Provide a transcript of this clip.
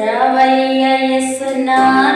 రావయ్య యేసునాథ